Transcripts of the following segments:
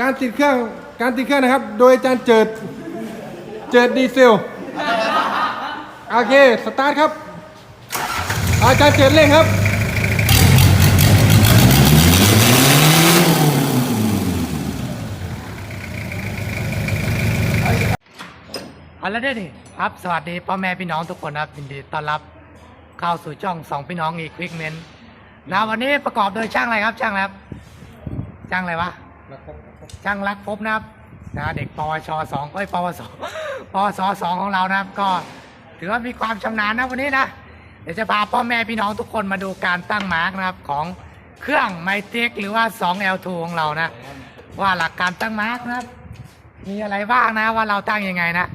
การติดเครื่องการติดเครื่องนะครับ โดยอาจารย์เจิด เจิดดีเซลโอเคสตาร์ทครับ อาจารย์เจิดเร่งครับเอาละเด้ดิครับสวัสดีพ่อแม่พี่น้องทุกคนครับยินดีต้อนรับเข้าสู่ช่องสองพี่น้องอีกควิกเมนนะวันนี้ประกอบโดยช่างอะไรครับช่างอะไรครับช่างอะไรวะ ช่างรักพบนะครับนะเด็กปวชสองเอ้ยปวสปวสสองของเรานะครับ ก็ถือว่ามีความชำนาญนะวันนี้นะเดี๋ยวจะพาพ่อแม่พี่น้องทุกคนมาดูการตั้งมาร์กนะครับของเครื่องไมเทคหรือว่า 2L2 ของเรานะ ว่าหลักการตั้งมาร์กนะครับ มีอะไรบ้างนะว่าเราตั้งยังไงนะ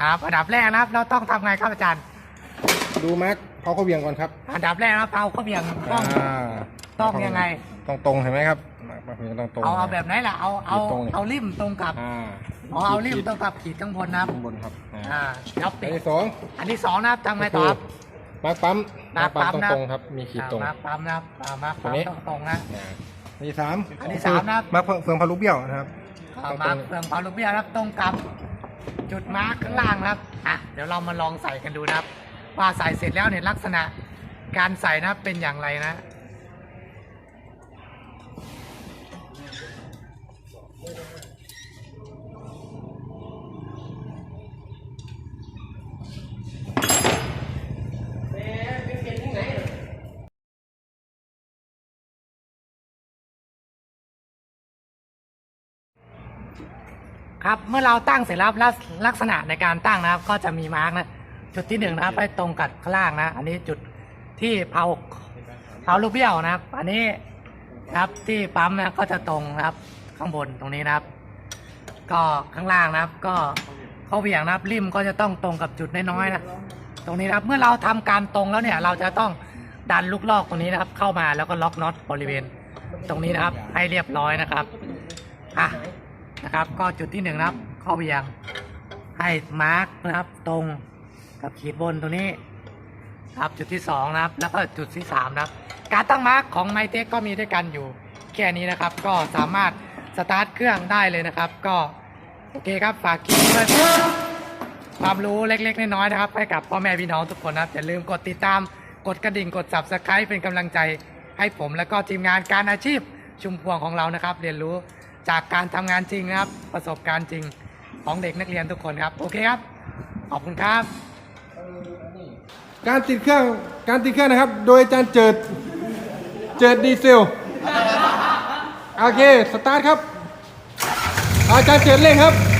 ครับอันดับแรกนะครับ เราต้องทำไงครับอาจารย์ ดูมาร์กเอาเข้าเวียงก่อนครับ อันดับแรกนะครับเอาเข้าเบี่ยงต้องอ่า ต้องยังไงต้องตรงเห็นไหมครับมาร์กเวียงต้องตรงเอาเอาแบบไหนล่ะเอาเอาตรงเลยเอาริมตรงกับอ่าอ๋อเอาริมตรงกับขีดข้างบนนะครับข้างบนครับอ่าอ่าแล้วอัปินดที่สองอันที่สองนะครับทำไงต่อครับมาร์กปั๊มมาร์คปั๊มต้องนะตรงครับมีขีดตรงอ่ามาปั๊มนะครับอ่ามาปั๊มตัวนี้ต้องตรงนะอ่าอันที่สามอันที่สามนะครับมาร์กเฟืองพารุเบี้ยวนะครับอ่าต้องตมารงเฟืองเผาลูกเบี้ยนะครับตรงกับจุดมาร์คข้างล่างนะครับอะเดี๋ยวเรามาลองใส่กันดูนะครับว่าใส่เสร็จแล้วเนี่ยลักษณะการใส่นะครับเป็นอย่างไรนะ ครับ เมื่อเราตั้งเสร็จแล้วลักลักษณะในการตั้งนะครับ ก็จะมีมาร์กนะจุดที่หนึ่งนะครับไปตรงกับข้างล่างนะ อันนี้จุดที่เผาเผาลูกเบี้ยวนะครับ อันนี้ครับที่ปั๊มนะก็จะตรงนะครับข้างบนตรงนี้นะครับ ก็ข้างล่างนะครับ ก็เข้าเบี่ยงนะครับริมก็จะต้องตรงกับจุดน้อยๆนะตรงนี้นะครับเมื่อเราทำการตรงแล้วเนี่ย เราจะต้องดันลูกลอกตรงนี้นะครับ เข้ามาแล้วก็ล็อกน็อตบริเวณ ตรงนี้นะครับ ให้เรียบร้อยนะครับอะ นะครับ ก็จุดที่หนึ่งนะครับ เข้าไปยังให้มาร์กนะครับตรงกับขีดบนตรงนี้ครับจุดที่สองนะครับ แล้วก็จุดที่สามนะครับ การตั้งมาร์กของไมเทคก็มีด้วยกันอยู่แค่นี้นะครับ ก็สามารถสตาร์ทเครื่องได้เลยนะครับ ก็โอเคครับฝากคลิปนี้ว้ความรู้เล็ก ๆ น้อยๆนะครับ ให้กับพ่อแม่พี่น้องทุกคนนะครับอย่าลืมกดติดตามกดกระดิ่งกด subscribe เป็นกำลังใจให้ผม และก็ทีมงานการอาชีพชุมพวงของเรานะครับ เรียนรู้ จากการทำงานจริงนะครับ ประสบการณ์จริงของเด็กนักเรียนทุกคนครับ โอเคครับ ขอบคุณครับ การติดเครื่องการติดเครื่องนะครับ โดยอาจารย์เจิดเจิดดีเซลโอเค สตาร์ทครับ อาจารย์เจิดเร่งครับ